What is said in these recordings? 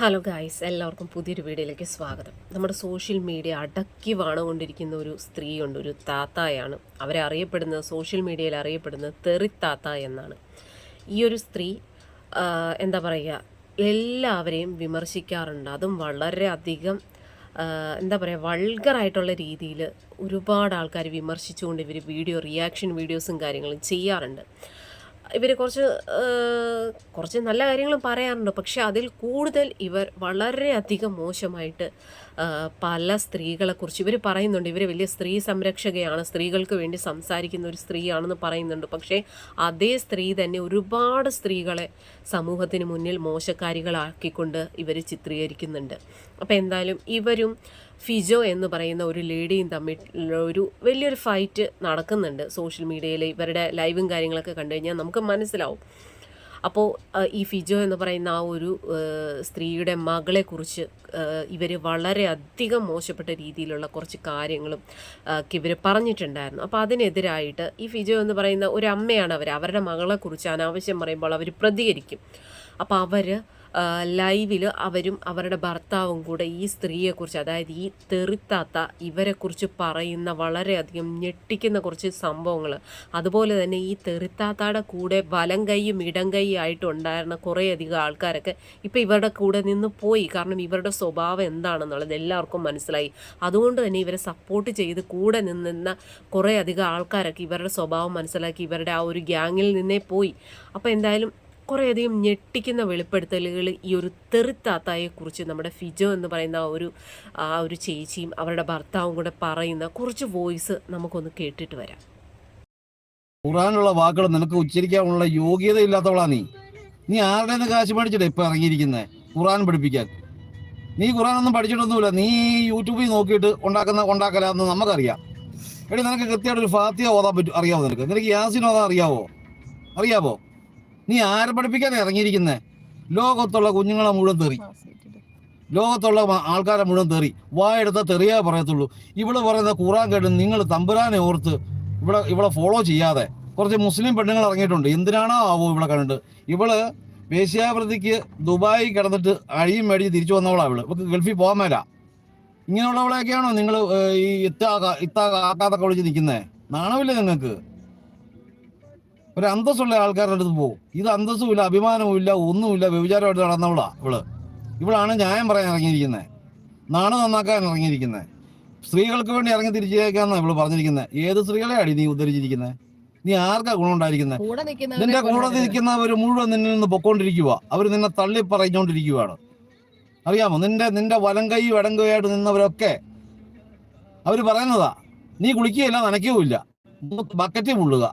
Hello guys എല്ലാവർക്കും പുതിയൊരു വീഡിയോയിലേക്ക് സ്വാഗതം. നമ്മുടെ സോഷ്യൽ മീഡിയ അടക്കി വാണുകൊണ്ടിരിക്കുന്ന ഒരു സ്ത്രീയുണ്ട് ഒരു താത്തായാണ്. അവരെ അറിയപ്പെടുന്നത് സോഷ്യൽ മീഡിയയിൽ അറിയപ്പെടുന്നത് താത്ത എന്നാണ്. ഈ ഒരു സ്ത്രീ എന്താ പറയുക എല്ലാവരെയും വിമർശിക്കാറുണ്ട്. അതും വളരെ അധികം ആ, എന്താ പറയുക വൾഗറായിട്ടുള്ള രീതിയിൽ ഒരുപാട് ആൾക്കാർ വിമർശിച്ചുകൊണ്ട് ഇവർ വീഡിയോ റിയാക്ഷൻ വീഡിയോസും കാര്യങ്ങളും ചെയ്യാറുണ്ട്. ഇവർ കുറച്ച് കുറച്ച് നല്ല കാര്യങ്ങളും പറയാറുണ്ട്. പക്ഷെ അതിൽ കൂടുതൽ ഇവർ വളരെയധികം മോശമായിട്ട് പല സ്ത്രീകളെക്കുറിച്ച് ഇവർ പറയുന്നുണ്ട്. ഇവർ വലിയ സ്ത്രീ സംരക്ഷകയാണ്. സ്ത്രീകൾക്ക് വേണ്ടി സംസാരിക്കുന്ന ഒരു സ്ത്രീയാണെന്ന് പറയുന്നുണ്ട്. പക്ഷേ അതേ സ്ത്രീ തന്നെ ഒരുപാട് സ്ത്രീകളെ സമൂഹത്തിന് മുന്നിൽ മോശക്കാരികളാക്കിക്കൊണ്ട് ഇവർ ചിത്രീകരിക്കുന്നുണ്ട്. അപ്പോൾ എന്തായാലും ഇവരും ഫിജോ എന്ന് പറയുന്ന ഒരു ലേഡിയും തമ്മിൽ ഒരു വലിയൊരു ഫൈറ്റ് നടക്കുന്നുണ്ട് സോഷ്യൽ മീഡിയയിൽ ഇവരുടെ ലൈവും കാര്യങ്ങളൊക്കെ കണ്ടു കഴിഞ്ഞാൽ നമുക്ക് മനസ്സിലാവും. അപ്പോൾ ഈ ഫിജോ എന്ന് പറയുന്ന ആ ഒരു സ്ത്രീയുടെ മകളെക്കുറിച്ച് ഇവർ വളരെയധികം മോശപ്പെട്ട രീതിയിലുള്ള കുറച്ച് കാര്യങ്ങളും ഒക്കെ ഇവർ പറഞ്ഞിട്ടുണ്ടായിരുന്നു. അപ്പോൾ അതിനെതിരായിട്ട് ഈ ഫിജോ എന്ന് പറയുന്ന ഒരു അമ്മയാണ് അവർ അവരുടെ മകളെക്കുറിച്ച് അനാവശ്യം പറയുമ്പോൾ അവർ പ്രതികരിക്കും. അപ്പോൾ അവർ ലൈവിൽ അവരും അവരുടെ ഭർത്താവും കൂടെ ഈ സ്ത്രീയെക്കുറിച്ച് അതായത് ഈ തെറിത്താത്ത ഇവരെക്കുറിച്ച് പറയുന്ന വളരെയധികം ഞെട്ടിക്കുന്ന കുറച്ച് സംഭവങ്ങൾ അതുപോലെ തന്നെ ഈ തെറിത്താത്തയുടെ കൂടെ വലം കൈയും ഇടം കൈയും ആയിട്ടുണ്ടായിരുന്ന കുറേയധികം ആൾക്കാരൊക്കെ ഇപ്പം ഇവരുടെ കൂടെ നിന്ന് പോയി. കാരണം ഇവരുടെ സ്വഭാവം എന്താണെന്നുള്ളത് എല്ലാവർക്കും മനസ്സിലായി. അതുകൊണ്ട് തന്നെ ഇവരെ സപ്പോർട്ട് ചെയ്ത് കൂടെ നിന്ന കുറേയധികം ആൾക്കാരൊക്കെ ഇവരുടെ സ്വഭാവം മനസ്സിലാക്കി ഇവരുടെ ആ ഒരു ഗ്യാങ്ങിൽ നിന്നേ പോയി. അപ്പോൾ എന്തായാലും കുറേയധികം ഞെട്ടിക്കുന്ന വെളിപ്പെടുത്തലുകൾ ഈ ഒരു തെറിത്താത്തായെക്കുറിച്ച് നമ്മുടെ ഫിജോ എന്ന് പറയുന്ന ഒരു ആ ഒരു ചേച്ചിയും അവരുടെ ഭർത്താവും കൂടെ പറയുന്ന കുറച്ച് വോയിസ് നമുക്കൊന്ന് കേട്ടിട്ട് വരാം. ഖുറാനുള്ള വാക്കുകൾ നിനക്ക് ഉച്ചരിക്കാനുള്ള യോഗ്യത ഇല്ലാത്തവളാ നീ. നീ ആരുടെ കാശ് മേടിച്ചിട്ട് ഇപ്പൊ ഇറങ്ങിയിരിക്കുന്നത് ഖുറാൻ പഠിപ്പിക്കാൻ. നീ ഖുറാൻ ഒന്നും പഠിച്ചിട്ടൊന്നുമില്ല. നീ യൂട്യൂബിൽ നോക്കിയിട്ട് ഉണ്ടാക്കുന്ന ഉണ്ടാക്കലാന്ന് നമുക്കറിയാം. എടി നിനക്ക് കൃത്യമായിട്ട് ഒരു ഫാത്തിയ ഓതാൻ പറ്റും അറിയാവോ നിനക്ക്? നിനക്ക് യാസിൻ ഓതാൻ അറിയാവോ? അറിയാവോ? നീ ആരെ പഠിപ്പിക്കാൻ ഇറങ്ങിയിരിക്കുന്നത് ലോകത്തുള്ള കുഞ്ഞുങ്ങളെ മുഴുവൻ തെറി. ലോകത്തുള്ള ആൾക്കാരെ മുഴുവൻ തെറി. വായെടുത്ത തെറിയാ പറയത്തുള്ളൂ. ഇവിടെ പറയുന്ന ഖുറാൻ കേട്ട് നിങ്ങൾ തമ്പുരാനെ ഓർത്ത് ഇവിടെ ഇവിടെ ഫോളോ ചെയ്യാതെ കുറച്ച് മുസ്ലിം പെണ്ണുങ്ങൾ ഇറങ്ങിയിട്ടുണ്ട്. എന്തിനാണോ ആവോ ഇവിടെ കണ്ടിട്ട്? ഇവൾ വേശ്യാവൃത്തിക്ക് ദുബായി കിടന്നിട്ട് അഴിയും മേടിച്ച് തിരിച്ചു വന്നവളാണ് ഇവൾ. ഇവക്ക് ഗൾഫിൽ പോകാൻ മേല. ഇങ്ങനെയുള്ളവളെയൊക്കെയാണോ നിങ്ങൾ ഈ ഇത്താ ഇത്താ ആക്കാതൊക്കെ വിളിച്ച് നിൽക്കുന്നത് നാണമില്ലേ നിങ്ങൾക്ക്? ഒരു അന്തസ്സുള്ള ആൾക്കാരുടെ അടുത്ത് പോകും ഇത് അന്തസ്സും ഇല്ല അഭിമാനവും ഇല്ല ഒന്നുമില്ല വ്യഭിചാരമായിട്ട് നടന്നവളാ ഇവൾ. ഇവളാണ് ന്യായം പറയാൻ ഇറങ്ങിയിരിക്കുന്നത് നാണ് നന്നാക്കാൻ ഇറങ്ങിയിരിക്കുന്നത് സ്ത്രീകൾക്ക് വേണ്ടി ഇറങ്ങി തിരിച്ചേക്കാന്നാ ഇവൾ പറഞ്ഞിരിക്കുന്നത് ഏത് സ്ത്രീകളെ സ്ത്രീകളെയാണ് നീ ഉദ്ധരിച്ചിരിക്കുന്നത് നീ ആർക്കാ ഗുണം ഉണ്ടായിരിക്കുന്നത് കൂടെ നിന്റെ കൂടെ. നിൽക്കുന്നവർ മുഴുവൻ നിന്നിൽ നിന്ന് പൊക്കോണ്ടിരിക്കുക അവർ നിന്നെ തള്ളി പറഞ്ഞുകൊണ്ടിരിക്കുകയാണ് അറിയാമോ? നിന്റെ നിന്റെ വലം കൈ വടം കൈയായിട്ട് നിന്നവരൊക്കെ അവർ പറയുന്നതാ. നീ കുളിക്കുകയില്ല നനയ്ക്കുകയില്ല ബക്കറ്റ് മുള്ളുക.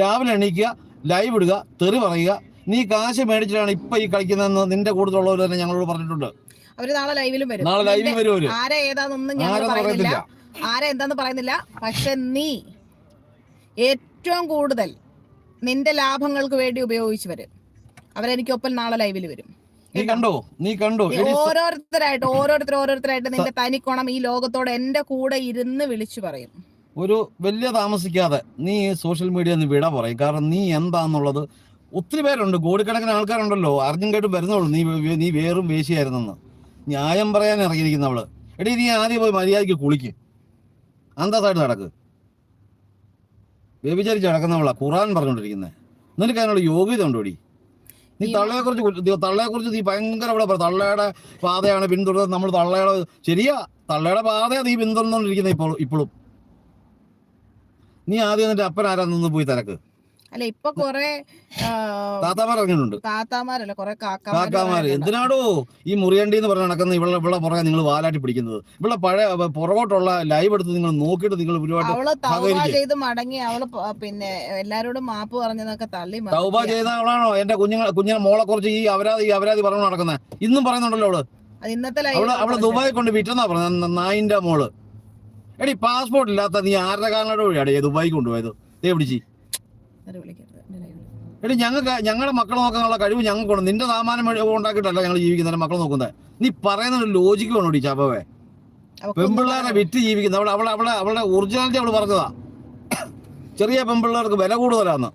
രാവിലെ എണീക്കുക ലൈവ് ഇടുക തെറി പറയുക. നീ കാശ് മേടിച്ചിട്ടാണ് ഇപ്പൊ ഈ കളിക്കുന്നതെന്ന് നിന്റെ കൂടുതലുള്ളവർ തന്നെ ഞങ്ങളോട് പറഞ്ഞിട്ടുണ്ട്. അവർ നാളെ ലൈവിലും വരും. നാളെ ലൈവിൽ വരും ആരെ ഞങ്ങൾ പറയുന്നില്ല. ആരെ എന്താന്ന് പറയുന്നില്ല. പക്ഷെ നീ ഏറ്റവും കൂടുതൽ നിന്റെ ലാഭങ്ങൾക്ക് വേണ്ടി ഉപയോഗിച്ചവര് അവരെനിക്കൊപ്പം നാളെ ലൈവിൽ വരും. നീ കണ്ടോ? നീ കണ്ടോ? ഓരോരുത്തരായിട്ട് ഓരോരുത്തർ ഓരോരുത്തരായിട്ട് നിന്റെ തനിക്കോണം ഈ ലോകത്തോട് എന്റെ കൂടെ ഇരുന്ന് വിളിച്ചു പറയും. ഒരു വലിയ താമസിക്കാതെ നീ സോഷ്യൽ മീഡിയ ഒന്ന് വിട പറയും. കാരണം നീ എന്താന്നുള്ളത് ഒത്തിരി പേരുണ്ട്. കോടിക്കണക്കിന് ആൾക്കാരുണ്ടല്ലോ. അറിഞ്ഞും കേട്ടും വരുന്നുള്ളൂ. നീ നീ വേറും വേശിയായിരുന്നെന്ന്. ന്യായം പറയാൻ ഇറങ്ങിയിരിക്കുന്ന അവൾ. എടീ നീ ആദ്യം പോയി മര്യാദയ്ക്ക് കുളിക്ക്. അന്തസ്സായിട്ട് നടക്ക്. വ്യഭിചരിച്ച് നടക്കുന്നവളാ ഖുറാൻ പറഞ്ഞുകൊണ്ടിരിക്കുന്നത് നിനക്ക് അതിനുള്ള യോഗ്യത ഉണ്ടോടി നീ തള്ളയെ കുറിച്ച് തള്ളയെ കുറിച്ച് നീ ഭയങ്കര ഇവിടെ പറ. തള്ളയുടെ പാതയാണ് പിന്തുടർന്ന് നമ്മൾ തള്ളയുടെ ശരിയാ. തള്ളയുടെ പാതയാണ് നീ പിന്തുടർന്നുകൊണ്ടിരിക്കുന്നത് ഇപ്പോൾ ഇപ്പോഴും നീ ആദ്യം എന്നിട്ട് അപ്പൻ ആരാന്ന് പോയി തിരക്ക് അല്ല ഇപ്പൊ കൊറേ താത്താമാർ ഇറങ്ങിയിട്ടുണ്ട്. താത്താമാരല്ല കൊറേ കാക്കാമാര് കാക്കാമാര്. എന്തിനാടോ ഈ മുറിയണ്ടി എന്ന് പറഞ്ഞ നടക്കുന്ന ഇവിടെ ഇവിടെ പുറകെ നിങ്ങൾ വാലാട്ടി പിടിക്കുന്നത്. ഇവിടെ പഴയ പുറകോട്ടുള്ള ലൈവ് എടുത്ത് നിങ്ങൾ നോക്കിട്ട് നിങ്ങൾ ഒരുപാട് അവൾ തൗബ ചെയ്ത് മടങ്ങി അവൾ പിന്നെ എല്ലാരോടും മാപ്പ് പറഞ്ഞതൊക്കെ തള്ളി തൗബ ചെയ്ത അവളാണോ എന്റെ കുഞ്ഞുങ്ങളെ കുഞ്ഞിനെ മോളെ കുറിച്ച് ഈ അവരാതി ഈ അവരാതി പറഞ്ഞു നടക്കുന്നത് ഇന്നും പറയുന്നുണ്ടല്ലോ അവൾ. ഇന്നത്തെ അവൾ അവൾ ദുബായി കൊണ്ട് വിറ്റെന്നാ പറഞ്ഞ നായിന്റെ മോൾ. എടി പാസ്പോർട്ട് ഇല്ലാത്ത നീ ആരുടെ കാരണയുടെ വഴിയാടേ ദുബായി കൊണ്ടുപോയത്? ദേ പിടിച്ച്. എടി ഞങ്ങൾക്ക് ഞങ്ങളുടെ മക്കളെ നോക്കാനുള്ള കഴിവ് ഞങ്ങൾക്കുണ്ട്. നിന്റെ സാമാനം ഉണ്ടാക്കിയിട്ടല്ല ഞങ്ങൾ ജീവിക്കുന്നത് മക്കളെ നോക്കുന്നത്. നീ പറയുന്ന ഒരു ലോജിക്ക് വേണോടി ചാപ്പവേ? പെമ്പിള്ളേരെ വിറ്റ് ജീവിക്കുന്ന അവളെ അവളെ അവളെ അവളുടെ ഒറിജിനാലിറ്റി അവൾ പറഞ്ഞതാ. ചെറിയ പെമ്പിള്ളേർക്ക് വില കൂടുതലാന്ന്.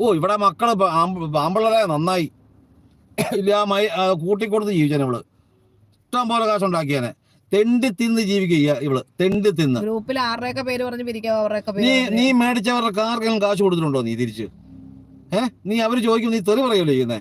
ഓ ഇവിടെ മക്കൾ പാമ്പിള്ളേരെ ആമ്പിള്ളേരെ നന്നായി. ഇല്ല മൈ കൂട്ടിക്കൊടുത്ത് ജീവിച്ചാൻ അവൾ ഇഷ്ടം പോലെ കാശുണ്ടാക്കിയാനെ. തെണ്ടി തിന്ന് ജീവിക്കുക ഇവൾ. തെണ്ടി തിന്ന്. ഗ്രൂപ്പിൽ ആരുടെയൊക്കെ പേര് പറഞ്ഞ് അവരുടെയൊക്കെ നീ നീ മേടിച്ചവരുടെ ആർക്കെങ്കിലും കാശ് കൊടുത്തിട്ടുണ്ടോ നീ തിരിച്ച്? ഏ? നീ അവർ ചോദിക്കും നീ തെറി പറയല്ലോ ചെയ്യുന്നേ?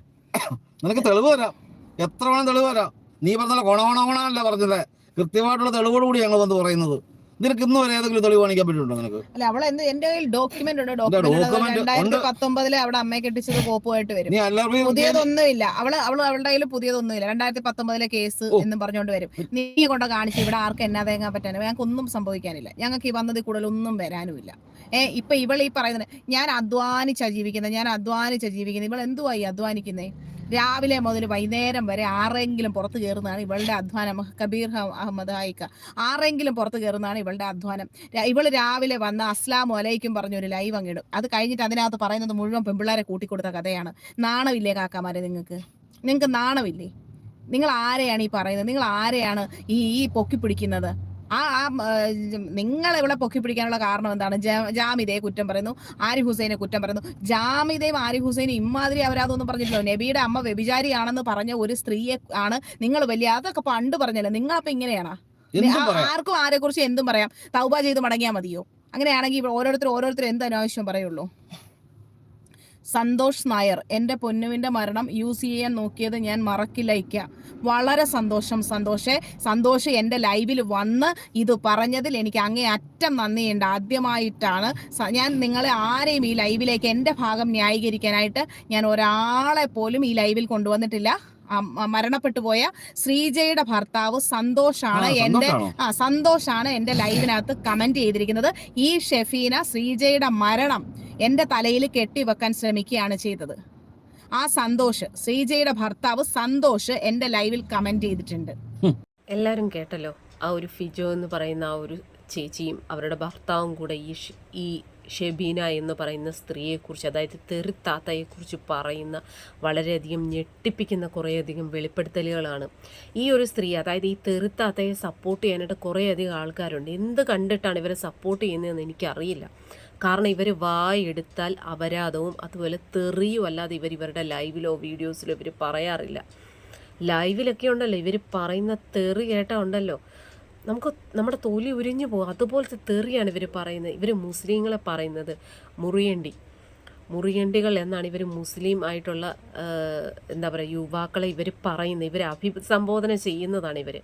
നിനക്ക് തെളിവ് തരാം. എത്ര വേണം തെളിവ് തരാം? നീ പറഞ്ഞ കൊണവണവണല്ല പറഞ്ഞത്? കൃത്യമായിട്ടുള്ള തെളിവോടുകൂടി ഞങ്ങൾ വന്ന് പറയുന്നത്. നിനക്ക് ഇന്ന് വരെ ഏതെങ്കിലും തെളിവ് കാണിക്കാൻ പറ്റുന്നുണ്ടോ നിനക്ക്? അല്ല അവളെ എന്ത് എന്റെ കയ്യിൽ ഡോക്യുമെന്റ് ഉണ്ട്? ഡോക്യുമെന്റ് രണ്ടായിരത്തി പത്തൊമ്പതിൽ അവിടെ അമ്മയെ കെട്ടിച്ചത് കോപ്പുമായിട്ട് വരും. പുതിയതൊന്നും ഇല്ല. പുതിയതൊന്നുമില്ല അവൾ അവൾ അവളുടെ കയ്യിൽ പുതിയതൊന്നുമില്ല. രണ്ടായിരത്തി പത്തൊമ്പതിലെ കേസ് എന്ന് പറഞ്ഞുകൊണ്ട് വരും. നീ കൊണ്ട് കാണിച്ച് ഇവിടെ ആർക്ക് എന്നാ തേങ്ങാൻ പറ്റാനും ഞങ്ങൾക്ക് ഒന്നും സംഭവിക്കാനില്ല. ഞങ്ങൾക്ക് ഈ വന്നതിൽ കൂടുതൽ ഒന്നും വരാനുമില്ല. ഏ ഇപ്പൊ ഇവൾ ഈ പറയുന്നത് ഞാൻ അധ്വാനിച്ചാ ജീവിക്കുന്നത് ഞാൻ അധ്വാനിച്ചാ ജീവിക്കുന്നത് ഇവൾ എന്തുവായി അധ്വാനിക്കുന്നേ? രാവിലെ മുതൽ വൈകുന്നേരം വരെ ആരെങ്കിലും പുറത്ത് കയറുന്നതാണ് ഇവളുടെ അധ്വാനം. കബീർ അഹമ്മദ് ഹായിക്ക. ആരെങ്കിലും പുറത്ത് കയറുന്നതാണ് ഇവളുടെ അധ്വാനം. ഇവൾ രാവിലെ വന്ന് അസ്ലാം ഒലയ്ക്കും പറഞ്ഞൊരു ലൈവ് അങ്ങിടും അത് കഴിഞ്ഞിട്ട് അതിനകത്ത് പറയുന്നത് മുഴുവൻ പെമ്പിള്ളാരെ കൂട്ടിക്കൊടുത്ത കഥയാണ്. നാണമില്ലേ കാക്കാമാരെ നിങ്ങൾക്ക്? നിങ്ങൾക്ക് നാണമില്ലേ? നിങ്ങൾ ആരെയാണ് ഈ പറയുന്നത്? നിങ്ങൾ ആരെയാണ് ഈ ഈ പൊക്കി പിടിക്കുന്നത്? ആ ആ നിങ്ങൾ ഇവിടെ പൊക്കി പിടിക്കാനുള്ള കാരണം എന്താണ്? ജാമിദയെ കുറ്റം പറയുന്നു. ആരിഫ് ഹുസൈനെ കുറ്റം പറയുന്നു. ജാമിദയും ആരിഫ് ഹുസൈനും ഇമ്മാതിരി അവരാതൊന്നും പറഞ്ഞിട്ടില്ല. നബിയുടെ അമ്മ വ്യഭിചാരിയാണെന്ന് പറഞ്ഞ ഒരു സ്ത്രീയെ ആണ് നിങ്ങൾ വലിയ അതൊക്കെ പണ്ട് പറഞ്ഞല്ലോ. നിങ്ങൾ അപ്പൊ ഇങ്ങനെയാണോ ആർക്കും ആരെ കുറിച്ച് എന്തും പറയാം. തൗബ ചെയ്ത് മടങ്ങിയാൽ മതിയോ? അങ്ങനെയാണെങ്കിൽ ഓരോരുത്തർ ഓരോരുത്തർ എന്ത് അനാവശ്യം പറയുള്ളൂ? സന്തോഷ് നായർ എന്റെ പൊന്നുവിന്റെ മരണം യൂസ് ചെയ്യാൻ നോക്കിയത് ഞാൻ മറക്കില്ല ഇക്ക. വളരെ സന്തോഷം സന്തോഷേ. സന്തോഷ് എന്റെ ലൈവിൽ വന്ന് ഇത് പറഞ്ഞതിൽ എനിക്ക് അങ്ങേ അറ്റം നന്ദിയുണ്ട് ആദ്യമായിട്ടാണ് ഞാൻ നിങ്ങളെ ആരെയും ഈ ലൈവിലേക്ക് എന്റെ ഭാഗം ന്യായീകരിക്കാനായിട്ട് ഞാൻ ഒരാളെ പോലും ഈ ലൈവിൽ കൊണ്ടുവന്നിട്ടില്ല. മരണപ്പെട്ടു പോയ ശ്രീജയുടെ ഭർത്താവ് സന്തോഷാണ് എന്റെ എന്റെ ആ സന്തോഷാണ് എന്റെ ലൈവിനകത്ത് കമന്റ് ചെയ്തിരിക്കുന്നത്. ഈ ഷെഫീന ശ്രീജയുടെ മരണം എന്റെ തലയിൽ കെട്ടി വെക്കാൻ ശ്രമിക്കുകയാണ് ചെയ്തത്. ആ സന്തോഷ് ശ്രീജയുടെ ഭർത്താവ് സന്തോഷ് എന്റെ ലൈവിൽ കമന്റ് ചെയ്തിട്ടുണ്ട്. എല്ലാവരും കേട്ടല്ലോ ആ ഒരു ഫിജോ എന്ന് പറയുന്ന ആ ഒരു ചേച്ചിയും അവരുടെ ഭർത്താവും കൂടെ ഈ ഈ ഷെബീന എന്ന് പറയുന്ന സ്ത്രീയെക്കുറിച്ച് അതായത് തെറിത്താത്തയെക്കുറിച്ച് പറയുന്ന വളരെയധികം ഞെട്ടിപ്പിക്കുന്ന കുറേയധികം വെളിപ്പെടുത്തലുകളാണ്. ഈ ഒരു സ്ത്രീ അതായത് ഈ തെറിത്താത്തയെ സപ്പോർട്ട് ചെയ്യാനായിട്ട് കുറേയധികം ആൾക്കാരുണ്ട്. എന്ത് കണ്ടിട്ടാണ് ഇവരെ സപ്പോർട്ട് ചെയ്യുന്നതെന്ന് എനിക്കറിയില്ല. കാരണം ഇവർ വായെടുത്താൽ അപരാധവും അതുപോലെ തെറിയും അല്ലാതെ ഇവർ ഇവരുടെ ലൈവിലോ വീഡിയോസിലോ ഇവർ പറയാറില്ല. ലൈവിലൊക്കെ ഉണ്ടല്ലോ ഇവർ പറയുന്ന തെറി കേട്ടാ ഉണ്ടല്ലോ. നമുക്ക് നമ്മുടെ തൊലി ഉരിഞ്ഞു പോകും. അതുപോലത്തെ തെറിയാണ് ഇവർ പറയുന്നത്. ഇവർ മുസ്ലിങ്ങളെ പറയുന്നത്. മുറിയണ്ടി. മുറിയണ്ടികൾ എന്നാണ് ഇവർ മുസ്ലിം ആയിട്ടുള്ള എന്താ പറയുക യുവാക്കളെ ഇവർ പറയുന്നത് ഇവർ അഭിസംബോധന ചെയ്യുന്നതാണ് ഇവർ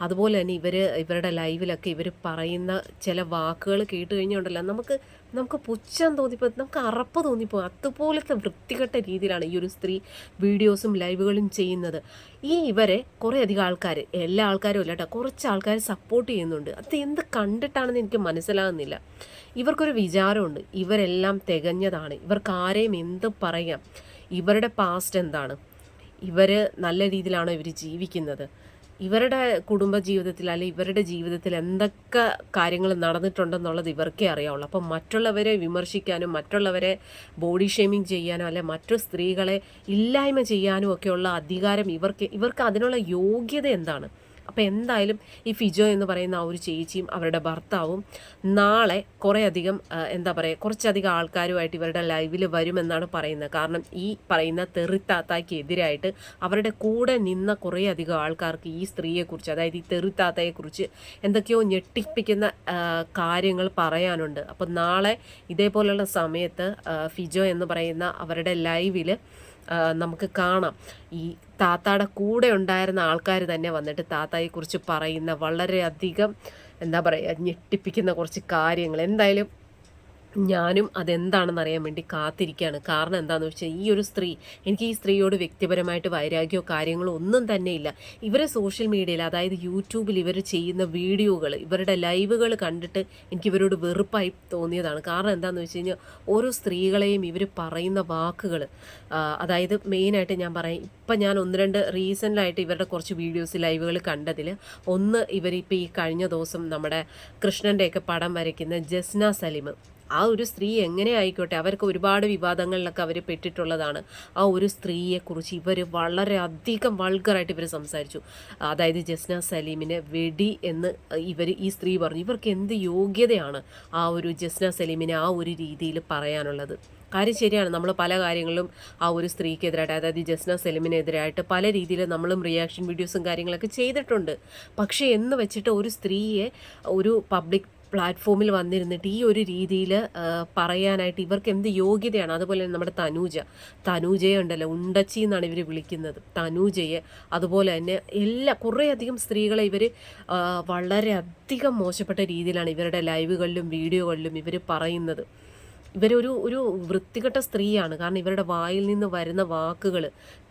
അതുപോലെ തന്നെ ഇവർ ഇവരുടെ ലൈവിലൊക്കെ ഇവർ പറയുന്ന ചില വാക്കുകൾ കേട്ട് കഴിഞ്ഞുണ്ടല്ലോ നമുക്ക് നമുക്ക് പുച്ഛം തോന്നിപ്പോ നമുക്ക് അറപ്പ് തോന്നിപ്പോ അതുപോലത്തെ വൃത്തികെട്ട രീതിയിലാണ് ഈ ഒരു സ്ത്രീ വീഡിയോസും ലൈവുകളും ചെയ്യുന്നത്. ഈ ഇവരെ കുറേ അധികം ആൾക്കാർ എല്ലാ ആൾക്കാരും ഇല്ല കേട്ടോ കുറച്ച് ആൾക്കാർ സപ്പോർട്ട് ചെയ്യുന്നുണ്ട്. അത് എന്ത് കണ്ടിട്ടാണെന്ന് എനിക്ക് മനസ്സിലാകുന്നില്ല. ഇവർക്കൊരു വിചാരമുണ്ട്. ഇവരെല്ലാം തികഞ്ഞതാണ്. ഇവർക്ക് ആരെയും എന്ത് പറയാം? ഇവരുടെ പാസ്റ്റ് എന്താണ്? ഇവർ നല്ല രീതിയിലാണോ ഇവർ ജീവിക്കുന്നത്? ഇവരുടെ കുടുംബ ജീവിതത്തിൽ അല്ലെ ഇവരുടെ ജീവിതത്തിൽ എന്തൊക്കെ കാര്യങ്ങൾ നടന്നിട്ടുണ്ടെന്നുള്ളത് ഇവർക്കേ അറിയാവുള്ളൂ. അപ്പം മറ്റുള്ളവരെ വിമർശിക്കാനും മറ്റുള്ളവരെ ബോഡി ഷേമിങ് ചെയ്യാനോ അല്ലെ മറ്റു സ്ത്രീകളെ ഇല്ലായ്മ ചെയ്യാനും ഒക്കെയുള്ള അധികാരം ഇവർക്ക് ഇവർക്ക് അതിനുള്ള യോഗ്യത എന്താണ്? അപ്പോൾ എന്തായാലും ഈ ഫിജോ എന്ന് പറയുന്ന ആ ഒരു ചേച്ചിയും അവരുടെ ഭർത്താവും നാളെ കുറേയധികം എന്താ പറയുക കുറച്ചധികം ആൾക്കാരുമായിട്ട് ഇവരുടെ ലൈവിൽ വരുമെന്നാണ് പറയുന്നത്. കാരണം ഈ പറയുന്ന തെറിത്താത്തായ്ക്ക് എതിരായിട്ട് അവരുടെ കൂടെ നിന്ന കുറേയധികം ആൾക്കാർക്ക് ഈ സ്ത്രീയെക്കുറിച്ച് അതായത് ഈ തെറിത്താത്തയെക്കുറിച്ച് എന്തൊക്കെയോ ഞെട്ടിപ്പിക്കുന്ന കാര്യങ്ങൾ പറയാനുണ്ട്. അപ്പോൾ നാളെ ഇതേപോലുള്ള സമയത്ത് ഫിജോ എന്ന് പറയുന്ന അവരുടെ ലൈവിൽ നമുക്ക് കാണാം. ഈ താത്താടെ കൂടെ ഉണ്ടായിരുന്ന ആൾക്കാർ തന്നെ വന്നിട്ട് താത്തായെക്കുറിച്ച് പറയുന്ന വളരെയധികം എന്താ പറയുക ഞെട്ടിപ്പിക്കുന്ന കുറച്ച് കാര്യങ്ങൾ. എന്തായാലും ഞാനും അതെന്താണെന്ന് അറിയാൻ വേണ്ടി കാത്തിരിക്കുകയാണ്. കാരണം എന്താണെന്ന് വെച്ചാൽ ഈ ഒരു സ്ത്രീ എനിക്ക് ഈ സ്ത്രീയോട് വ്യക്തിപരമായിട്ട് വൈരാഗ്യമോ കാര്യങ്ങളോ ഒന്നും തന്നെ ഇല്ല. ഇവരെ സോഷ്യൽ മീഡിയയിൽ അതായത് യൂട്യൂബിൽ ഇവർ ചെയ്യുന്ന വീഡിയോകൾ ഇവരുടെ ലൈവുകൾ കണ്ടിട്ട് എനിക്ക് ഇവരോട് വെറുപ്പായി തോന്നിയതാണ്. കാരണം എന്താണെന്ന് വെച്ച് കഴിഞ്ഞാൽ ഓരോ സ്ത്രീകളെയും ഇവർ പറയുന്ന വാക്കുകൾ അതായത് മെയിനായിട്ട് ഞാൻ പറയാം ഇപ്പം ഞാൻ ഒന്ന് രണ്ട് റീസെന്റായിട്ട് ഇവരുടെ കുറച്ച് വീഡിയോസ് ലൈവുകൾ കണ്ടതിൽ ഒന്ന് ഇവരിപ്പോൾ ഈ കഴിഞ്ഞ ദിവസം നമ്മുടെ കൃഷ്ണന്റെയൊക്കെ പടം വരയ്ക്കുന്ന ജസ്ന സലിം. ആ ഒരു സ്ത്രീ എങ്ങനെ ആയിക്കോട്ടെ? അവർക്ക് ഒരുപാട് വിവാദങ്ങളിലൊക്കെ അവർ പെട്ടിട്ടുള്ളതാണ്. ആ ഒരു സ്ത്രീയെക്കുറിച്ച് ഇവർ വളരെ അധികം വൾഗറായിട്ട് ഇവർ സംസാരിച്ചു. അതായത് ജസ്ന സലീമിനെ വെടി എന്ന് ഇവർ ഈ സ്ത്രീ പറഞ്ഞു. ഇവർക്ക് എന്ത് യോഗ്യതയാണ് ആ ഒരു ജസ്ന സലീമിനെ ആ ഒരു രീതിയിൽ പറയാനുള്ളത്? കാര്യം ശരിയാണ്. നമ്മൾ പല കാര്യങ്ങളിലും ആ ഒരു സ്ത്രീക്കെതിരായിട്ട് അതായത് ജസ്ന സെലിമിനെതിരായിട്ട് പല രീതിയിൽ നമ്മളും റിയാക്ഷൻ വീഡിയോസും കാര്യങ്ങളൊക്കെ ചെയ്തിട്ടുണ്ട്. പക്ഷേ എന്ന് വെച്ചിട്ട് ഒരു സ്ത്രീയെ ഒരു പബ്ലിക് പ്ലാറ്റ്ഫോമിൽ വന്നിരുന്നിട്ട് ഈ ഒരു രീതിയിൽ പറയാനായിട്ട് ഇവർക്ക് എന്ത് യോഗ്യതയാണ്? അതുപോലെ തന്നെ നമ്മുടെ തനൂജ. തനൂജയെ ഉണ്ടല്ലോ ഉണ്ടച്ചി എന്നാണ് ഇവർ വിളിക്കുന്നത്. തനൂജയെ. അതുപോലെ തന്നെ എല്ലാ കുറേയധികം സ്ത്രീകളെ ഇവർ വളരെയധികം മോശപ്പെട്ട രീതിയിലാണ് ഇവരുടെ ലൈവുകളിലും വീഡിയോകളിലും ഇവർ പറയുന്നത്. ഇവരൊരു ഒരു വൃത്തികെട്ട സ്ത്രീയാണ്. കാരണം ഇവരുടെ വായിൽ നിന്ന് വരുന്ന വാക്കുകൾ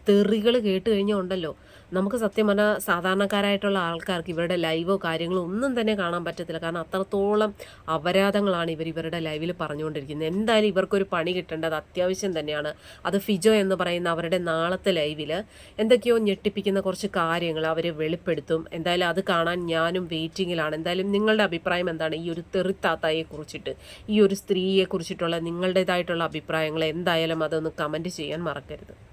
തെറികൾ കേട്ട് കഴിഞ്ഞാൽ ഉണ്ടല്ലോ നമുക്ക് സത്യം പറഞ്ഞാൽ സാധാരണക്കാരായിട്ടുള്ള ആൾക്കാർക്ക് ഇവരുടെ ലൈവോ കാര്യങ്ങളോ ഒന്നും തന്നെ കാണാൻ പറ്റത്തില്ല. കാരണം അത്രത്തോളം അപരാധങ്ങളാണ് ഇവർ ഇവരുടെ ലൈവിൽ പറഞ്ഞുകൊണ്ടിരിക്കുന്നത്. എന്തായാലും ഇവർക്കൊരു പണി കിട്ടേണ്ടത് അത്യാവശ്യം തന്നെയാണ്. അത് ഫിജോ എന്ന് പറയുന്ന അവരുടെ നാളത്തെ ലൈവിൽ എന്തൊക്കെയോ ഞെട്ടിപ്പിക്കുന്ന കുറച്ച് കാര്യങ്ങൾ അവർ വെളിപ്പെടുത്തും. എന്തായാലും അത് കാണാൻ ഞാനും വെയിറ്റിങ്ങിലാണ്. എന്തായാലും നിങ്ങളുടെ അഭിപ്രായം എന്താണ്? ഈ ഒരു തെറിത്താത്തായെ കുറിച്ചിട്ട് ഈ ഒരു സ്ത്രീയെ കുറിച്ചിട്ടുള്ള നിങ്ങളുടേതായിട്ടുള്ള അഭിപ്രായങ്ങൾ എന്തായാലും അതൊന്ന് കമന്റ് ചെയ്യാൻ മറക്കരുത്.